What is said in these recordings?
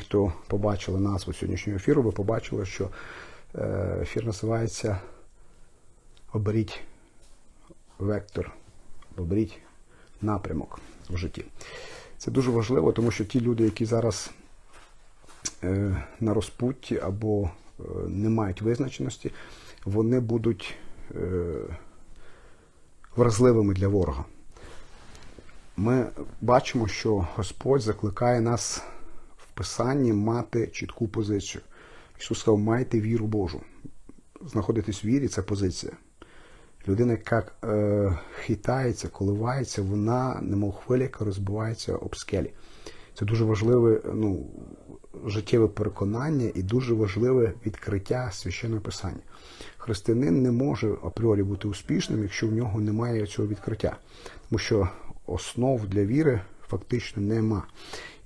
хто побачили назву сьогоднішнього ефіру, ви побачили, що е, ефір називається Оберіть вектор, оберіть напрямок в житті. Це дуже важливо, тому що ті люди, які зараз е, на розпутті або е, не мають визначеності, вони будуть вразливими для ворога. Ми бачимо, що Господь закликає нас Писанні мати чітку позицію. Ісус сказав, майте віру Божу. Знаходитись в вірі це позиція. Людина, яка е, хитається, коливається, вона, немов хвиля, яка розбивається об скелі. Це дуже важливе ну, життєве переконання і дуже важливе відкриття священного писання. Християнин не може апріорі бути успішним, якщо в нього немає цього відкриття. Тому що основ для віри фактично нема.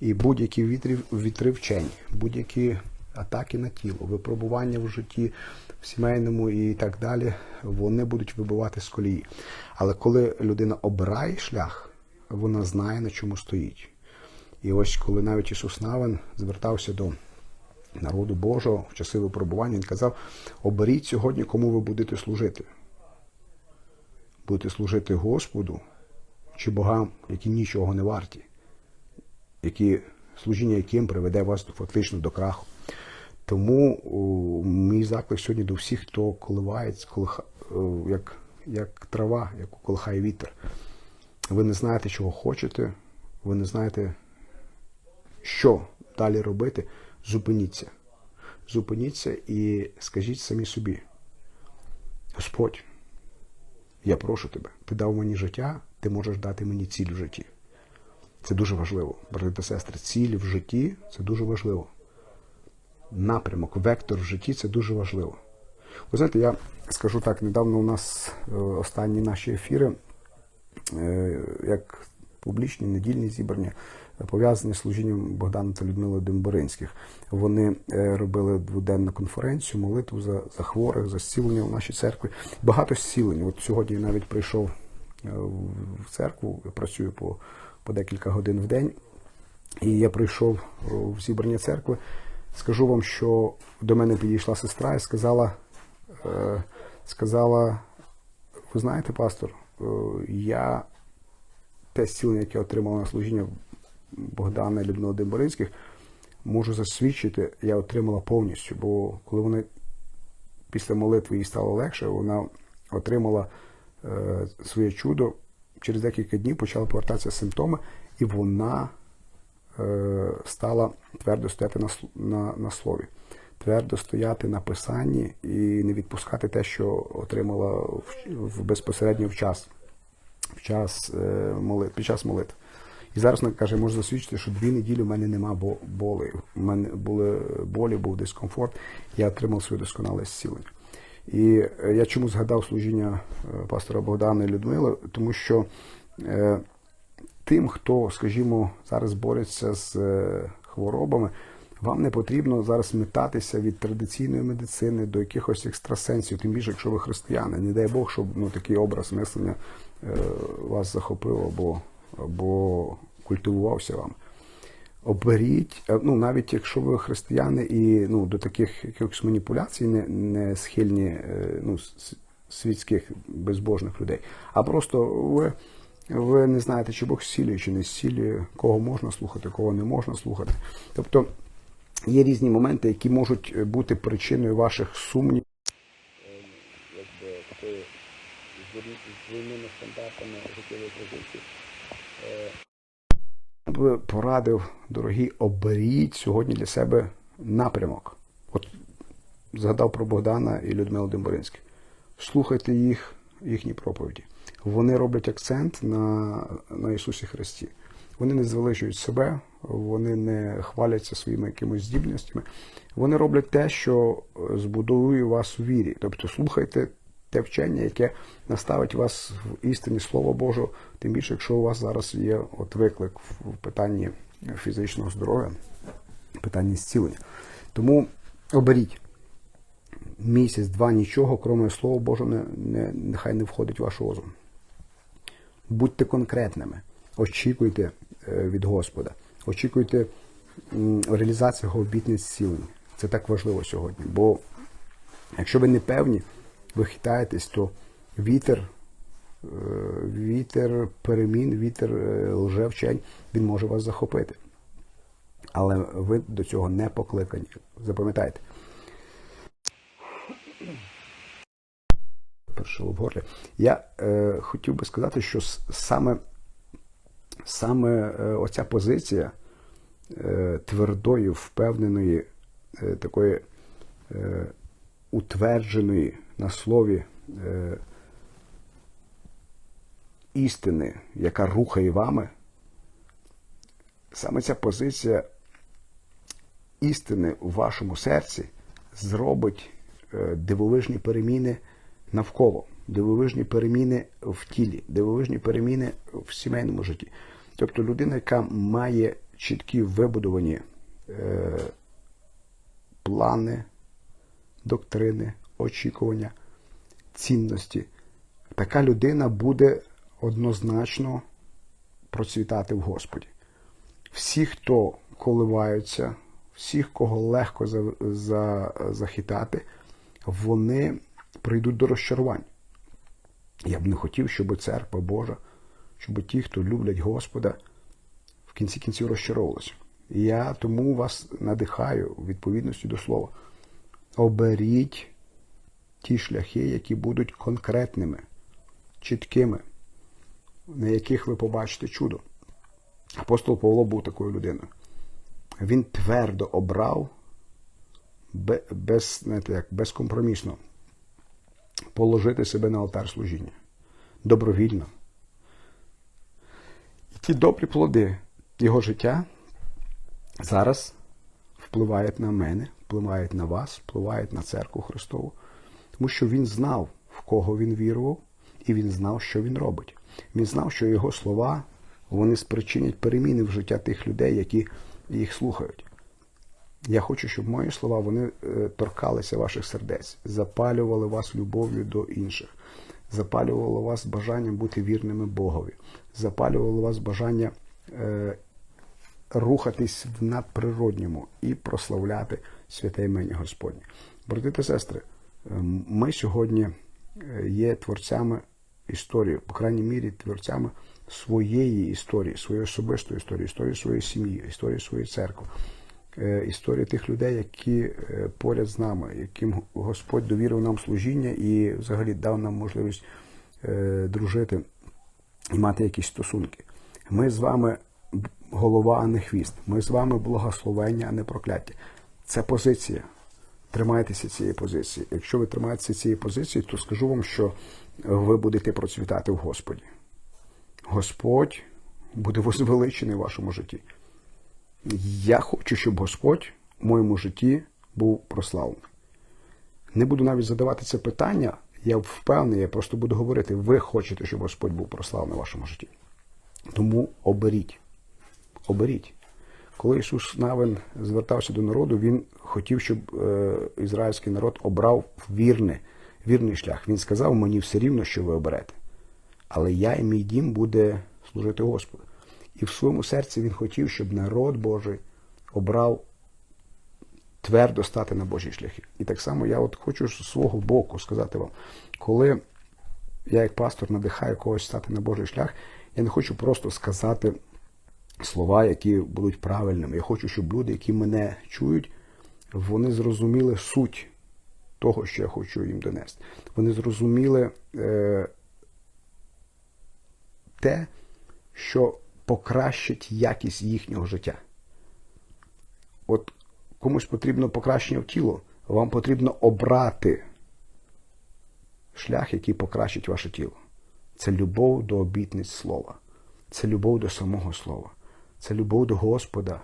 І будь-які вітри, вітри вчень, будь-які атаки на тіло, випробування в житті, в сімейному і так далі, вони будуть вибивати з колії. Але коли людина обирає шлях, вона знає, на чому стоїть. І ось коли навіть Ісус Навин звертався до народу Божого в часи випробування, Він казав: оберіть сьогодні, кому ви будете служити. Будете служити Господу чи богам, які нічого не варті, які, служіння яким приведе вас фактично до краху. Тому о, мій заклик сьогодні до всіх, хто коливається, колиха, о, як, як трава, яку колихає вітер. Ви не знаєте, чого хочете, ви не знаєте, що далі робити. Зупиніться. Зупиніться і скажіть самі собі: Господь, я прошу тебе, ти дав мені життя, ти можеш дати мені ціль в житті. Це дуже важливо, брати та сестри. Ціль в житті це дуже важливо. Напрямок, вектор в житті це дуже важливо. Ви знаєте, я скажу так, недавно у нас е, останні наші ефіри, е, як публічні недільні зібрання, пов'язані з служінням Богдана та Людмили Демборинських. Вони е, робили дводенну конференцію, молитву за, за хворих, за зцілення в нашій церкві. Багато зцілень. От сьогодні я навіть прийшов в церкву, працюю по, по декілька годин в день. І я прийшов в зібрання церкви. Скажу вам, що до мене підійшла сестра і сказала, е, сказала, ви знаєте, пастор, е, я те зцілення, яке отримала на служіння Богдана і Людмила Демборинських, можу засвідчити, я отримала повністю. Бо коли вони після молитви їй стало легше, вона отримала е, своє чудо. Через декілька днів почали повертатися симптоми, і вона е, стала твердо стояти на, на, на слові, твердо стояти на писанні і не відпускати те, що отримала в, в безпосередньо в час, в час е, молит, під час молитв. І зараз вона каже, можу засвідчити, що дві неділі в мене нема болі. У мене були болі, був дискомфорт, я отримав своє досконале зцілення. І я чому згадав служіння пастора Богдана і Людмили, тому що е, тим, хто, скажімо, зараз бореться з е, хворобами, вам не потрібно зараз метатися від традиційної медицини до якихось екстрасенсів, тим більше, якщо ви християни. Не дай Бог, щоб ну, такий образ мислення е, вас захопив або, або культивувався вам. Оберіть, ну навіть якщо ви християни і ну, до таких якихось маніпуляцій не не схильні ну, світських безбожних людей, а просто ви ви не знаєте, чи Бог зцілює, чи не зцілює, кого можна слухати, кого не можна слухати. Тобто є різні моменти, які можуть бути причиною ваших сумнівів. Якби такої з двойними стандартами життєвої позиції. Би порадив, дорогі, оберіть сьогодні для себе напрямок. От згадав про Богдана і Людмилу Демборинських. Слухайте їх, їхні проповіді. Вони роблять акцент на, на Ісусі Христі. Вони не звеличують себе, вони не хваляться своїми якимись здібностями. Вони роблять те, що збудує вас у вірі. Тобто слухайте те вчення, яке наставить вас в істині Слова Божого, тим більше, якщо у вас зараз є от виклик в питанні фізичного здоров'я, питанні зцілення. Тому оберіть місяць-два нічого, крім Слова Божого, не, не, нехай не входить в ваш розум. Будьте конкретними, очікуйте від Господа, очікуйте м, реалізація його обітниць зцілення. Це так важливо сьогодні. Бо якщо ви не певні, ви хитаєтесь, то вітер, е, вітер перемін, вітер е, лжевчень, він може вас захопити. Але ви до цього не покликані. Запам'ятайте. Першого в горлі. Я е, хотів би сказати, що саме, саме е, оця позиція е, твердої, впевненої, е, такої е, утвердженої на слові е, істини, яка рухає вами, саме ця позиція істини у вашому серці зробить е, дивовижні переміни навколо, дивовижні переміни в тілі, дивовижні переміни в сімейному житті. Тобто людина, яка має чіткі вибудовані е, плани, доктрини, очікування, цінності, така людина буде однозначно процвітати в Господі. Всі, хто коливаються, всіх, кого легко за, за, захитати, вони прийдуть до розчарувань. Я б не хотів, щоб церква Божа, щоб ті, хто люблять Господа, в кінці кінців розчаровувалися. Я тому вас надихаю відповідності до слова. Оберіть ті шляхи, які будуть конкретними, чіткими, на яких ви побачите чудо. Апостол Павло був такою людиною. Він твердо обрав без, знаєте, як, безкомпромісно положити себе на алтар служіння. Добровільно. І ті добрі плоди його життя зараз впливають на мене, впливають на вас, впливають на церкву Христову. Тому що він знав, в кого він вірував, і він знав, що він робить. Він знав, що його слова вони спричинять переміни в життя тих людей, які їх слухають. Я хочу, щоб мої слова вони е, торкалися ваших сердець, запалювали вас любов'ю до інших, запалювали вас бажанням бути вірними Богові, запалювали вас бажання е, рухатись в надприродньому і прославляти святе імення Господнє. Брати та сестри, ми сьогодні е, є творцями історії, по крайній мірі, творцями своєї історії, своєї особистої історії, історії своєї сім'ї, історії своєї церкви, е, історії тих людей, які е, поряд з нами, яким Господь довірив нам служіння і взагалі дав нам можливість дружити і мати якісь стосунки. Ми з вами голова, а не хвіст. Ми з вами благословення, а не прокляття. Це позиція. Тримайтеся цієї позиції. Якщо ви тримаєтеся цієї позиції, то скажу вам, що ви будете процвітати в Господі. Господь буде возвеличений в вашому житті. Я хочу, щоб Господь в моєму житті був прославлений. Не буду навіть задавати це питання, я впевнений, я просто буду говорити, ви хочете, щоб Господь був прославлений в вашому житті. Тому оберіть. Оберіть. Коли Ісус Навин звертався до народу, Він хотів, щоб е, ізраїльський народ обрав вірне, вірний шлях. Він сказав, мені все рівно, що ви оберете. Але я і мій дім буде служити Господу. І в своєму серці він хотів, щоб народ Божий обрав твердо стати на Божі шляхи. І так само я от хочу з свого боку сказати вам, коли я як пастор надихаю когось стати на Божий шлях, я не хочу просто сказати слова, які будуть правильними. Я хочу, щоб люди, які мене чують, вони зрозуміли суть того, що я хочу їм донести. Вони зрозуміли е, те, що покращить якість їхнього життя. От комусь потрібно покращення в тіло, вам потрібно обрати шлях, який покращить ваше тіло. Це любов до обітниць слова, це любов до самого слова, це любов до Господа,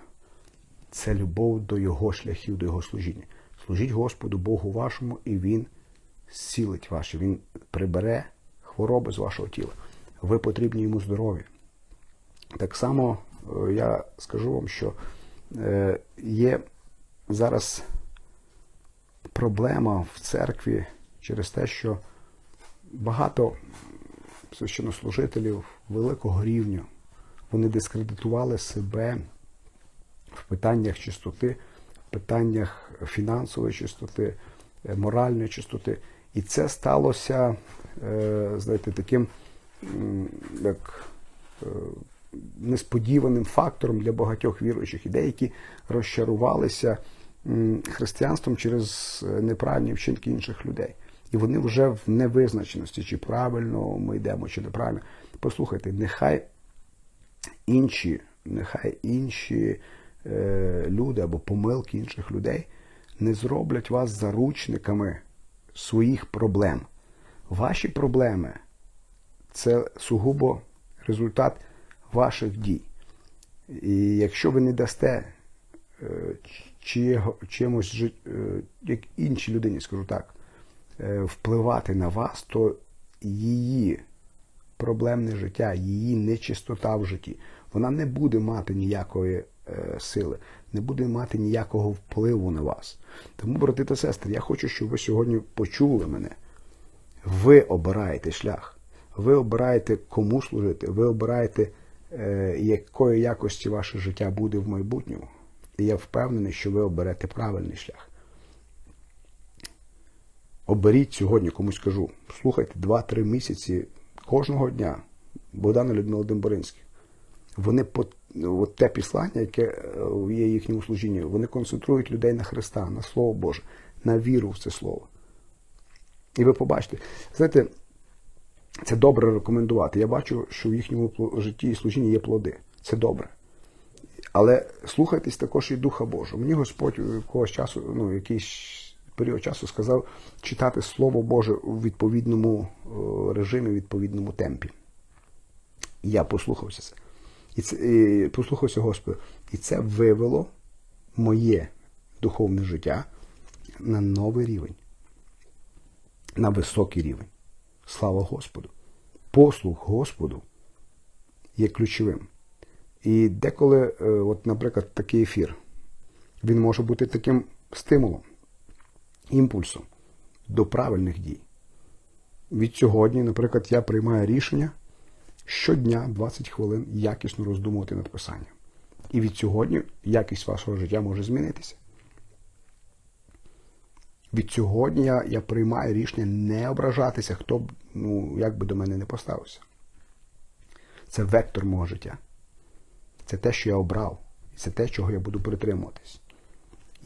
це любов до Його шляхів, до Його служіння. Служіть Господу Богу вашому, і Він зцілить ваші, Він прибере хвороби з вашого тіла. Ви потрібні йому здоров'я. Так само е, я скажу вам, що е, є зараз проблема в церкві через те, що багато священнослужителів великого рівня вони дискредитували себе в питаннях чистоти, в питаннях фінансової чистоти, е, моральної чистоти. І це сталося, е, знаєте, таким як е, несподіваним фактором для багатьох віруючих і деякі розчарувалися християнством через неправильні вчинки інших людей. І вони вже в невизначеності, чи правильно ми йдемо, чи неправильно. Послухайте, нехай інші, нехай інші е, люди або помилки інших людей не зроблять вас заручниками своїх проблем. Ваші проблеми це сугубо результат ваших дій. І якщо ви не дасте е, чи, чимось е, як іншій людині, скажу так, е, впливати на вас, то її проблемне життя, її нечистота в житті, вона не буде мати ніякої е, сили, не буде мати ніякого впливу на вас. Тому, брати та сестри, я хочу, щоб ви сьогодні почули мене. Ви обираєте шлях. Ви обираєте кому служити, ви обираєте, е, якої якості ваше життя буде в майбутньому. І я впевнений, що ви оберете правильний шлях. Оберіть сьогодні, комусь кажу, слухайте 2-3 місяці кожного дня Богдана Людмила Демборинських. Вони по от те післання, яке е, є їхньому служінні, вони концентрують людей на Христа, на Слово Боже, на віру в це Слово. І ви побачите, знаєте, це добре рекомендувати. Я бачу, що в їхньому житті і служінні є плоди. Це добре. Але слухайтесь також і Духа Божого. Мені Господь якогось часу, ну, якийсь період часу сказав читати Слово Боже у відповідному е, режимі, у відповідному темпі. Я послухався це. І це і послухався Господа. І це вивело моє духовне життя на новий рівень, на високий рівень. Слава Господу. Послух Господу є ключовим. І деколи, е, от, наприклад, такий ефір, він може бути таким стимулом, імпульсом до правильних дій. Від сьогодні, наприклад, я приймаю рішення щодня 20 хвилин якісно роздумувати над писанням. І від сьогодні якість вашого життя може змінитися. Від сьогодні я, я приймаю рішення не ображатися, хто б, ну, як би до мене не поставився. Це вектор мого життя. Це те, що я обрав. І це те, чого я буду притримуватись.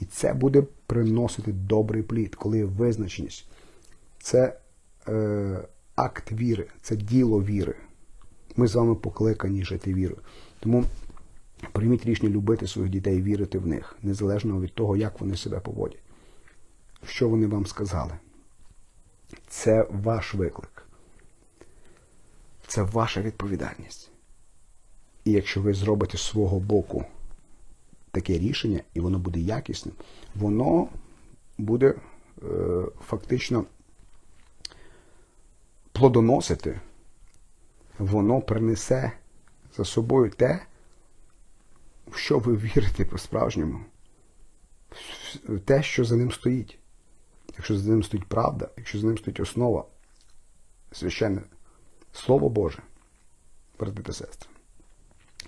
І це буде приносити добрий плід, коли визначеність. Це е, акт віри, це діло віри. Ми з вами покликані жити вірою. Тому прийміть рішення любити своїх дітей вірити в них, незалежно від того, як вони себе поводять. Що вони вам сказали. Це ваш виклик. Це ваша відповідальність. І якщо ви зробите свого боку таке рішення, і воно буде якісним, воно буде е, фактично плодоносити, воно принесе за собою те, в що ви вірите по-справжньому, в те, що за ним стоїть. Якщо за ним стоїть правда, якщо за ним стоїть основа, священне Слово Боже, брати та сестри,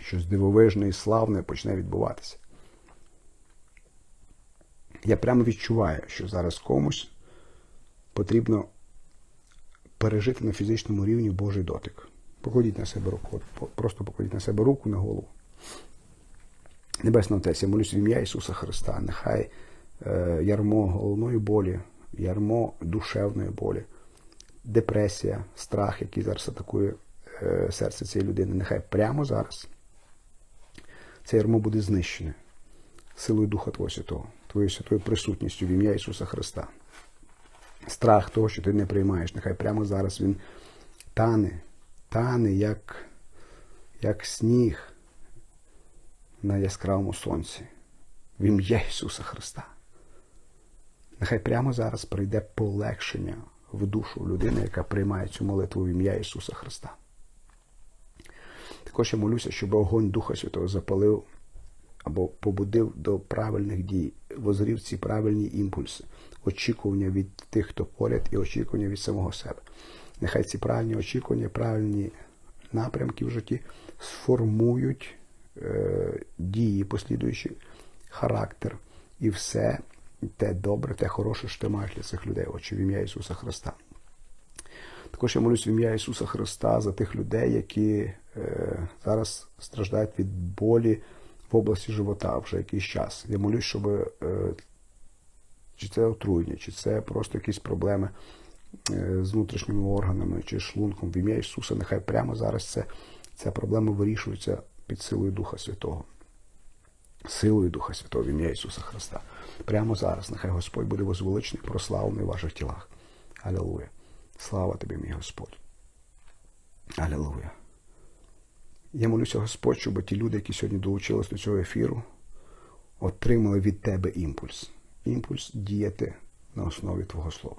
щось дивовижне і славне почне відбуватися. Я прямо відчуваю, що зараз комусь потрібно пережити на фізичному рівні Божий дотик. Покладіть на себе руку, просто покладіть на себе руку на голову. Небесний Отець, я молюсь в ім'я Ісуса Христа. Нехай е, ярмо головної болі, ярмо душевної болі, депресія, страх, який зараз атакує е, серце цієї людини, нехай прямо зараз це ярмо буде знищене силою Духа Твого Святого, Твоєю святою присутністю в ім'я Ісуса Христа. Страх того, що ти не приймаєш, нехай прямо зараз він тане, тане, як, як сніг на яскравому сонці. В ім'я Ісуса Христа. Нехай прямо зараз прийде полегшення в душу людини, яка приймає цю молитву в ім'я Ісуса Христа. Також я молюся, щоб огонь Духа Святого запалив або побудив до правильних дій, возрів ці правильні імпульси, очікування від тих, хто поряд, і очікування від самого себе. Нехай ці правильні очікування, правильні напрямки в житті сформують е, дії послідуючі характер і все те добре, те хороше, що ти маєш для цих людей, Отче, в ім'я Ісуса Христа. Також я молюсь в ім'я Ісуса Христа за тих людей, які е, зараз страждають від болі в області живота вже якийсь час. Я молюсь, щоб е, чи це отруєння, чи це просто якісь проблеми е, з внутрішніми органами чи шлунком. В ім'я Ісуса, нехай прямо зараз це, ця проблема вирішується під силою Духа Святого. Силою Духа Святого в ім'я Ісуса Христа. Прямо зараз. Нехай Господь буде возвеличений, прославлений в ваших тілах. Алілуя. Слава тобі, мій Господь. Алілуя. Я молюся, Господь, щоб ті люди, які сьогодні долучились до цього ефіру, отримали від тебе імпульс. Імпульс діяти на основі Твого Слова,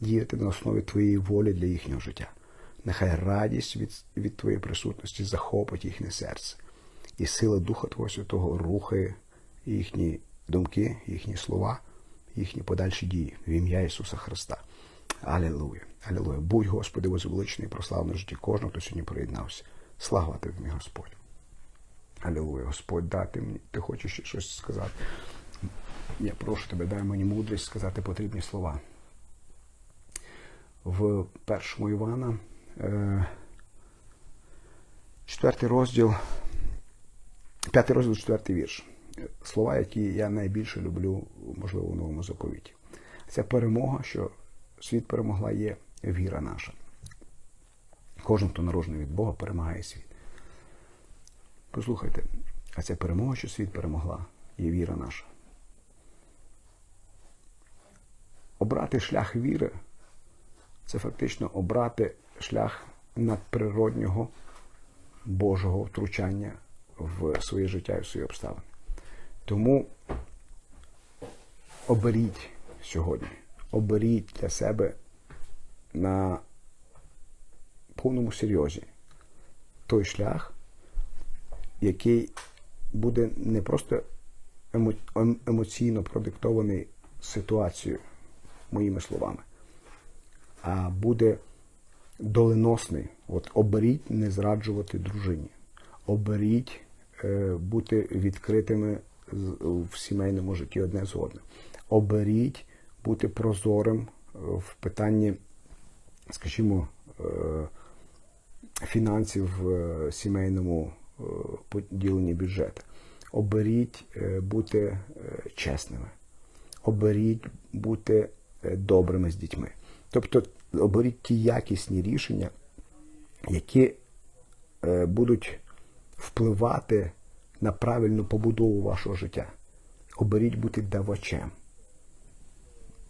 діяти на основі Твоєї волі для їхнього життя. Нехай радість від, від Твоєї присутності захопить їхнє серце. І сила Духа Твого Святого рухає їхні думки, їхні слова, їхні подальші дії в ім'я Ісуса Христа. Алілуя. Алілуя. Будь, Господи, возвеличений і прославлений в житті кожного, хто сьогодні приєднався. Слава тобі, мій Господь. Алілуя, Господь, да, ти, мені, ти хочеш щось сказати. Я прошу тебе, дай мені мудрість сказати потрібні слова. В першому Івана, е, четвертий розділ, п'ятий розділ, четвертий вірш. Слова, які я найбільше люблю, можливо, у новому заповіті. Це перемога, що світ перемогла, є віра наша. Кожен, хто народжений від Бога, перемагає світ. Послухайте, а ця перемога, що світ перемогла, є віра наша. Обрати шлях віри це фактично обрати шлях надприроднього Божого втручання в своє життя і в свої обставини. Тому оберіть сьогодні, оберіть для себе на повному серйозі той шлях, який буде не просто емо- емоційно продиктований ситуацією, моїми словами, а буде доленосний. От оберіть не зраджувати дружині, оберіть е, бути відкритими в сімейному житті одне з одним. Оберіть бути прозорим е, в питанні, скажімо, е, фінансів в е, сімейному е, поділенні бюджету. Оберіть е, бути чесними. Оберіть бути добрими з дітьми. Тобто оберіть ті якісні рішення, які будуть впливати на правильну побудову вашого життя. Оберіть бути давачем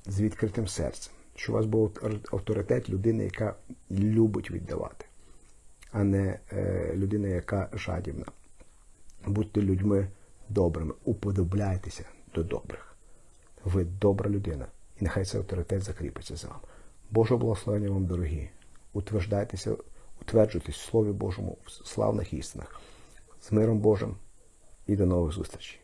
з відкритим серцем, щоб у вас був авторитет людини, яка любить віддавати, а не е, людина, яка жадібна. Будьте людьми добрими, уподобляйтеся до добрих. Ви добра людина, і нехай цей авторитет закріпиться за вами. Боже благословення вам, дорогі. Утверждайтеся, утверджуйтесь в Слові Божому в славних істинах. З миром Божим і до нових зустрічей.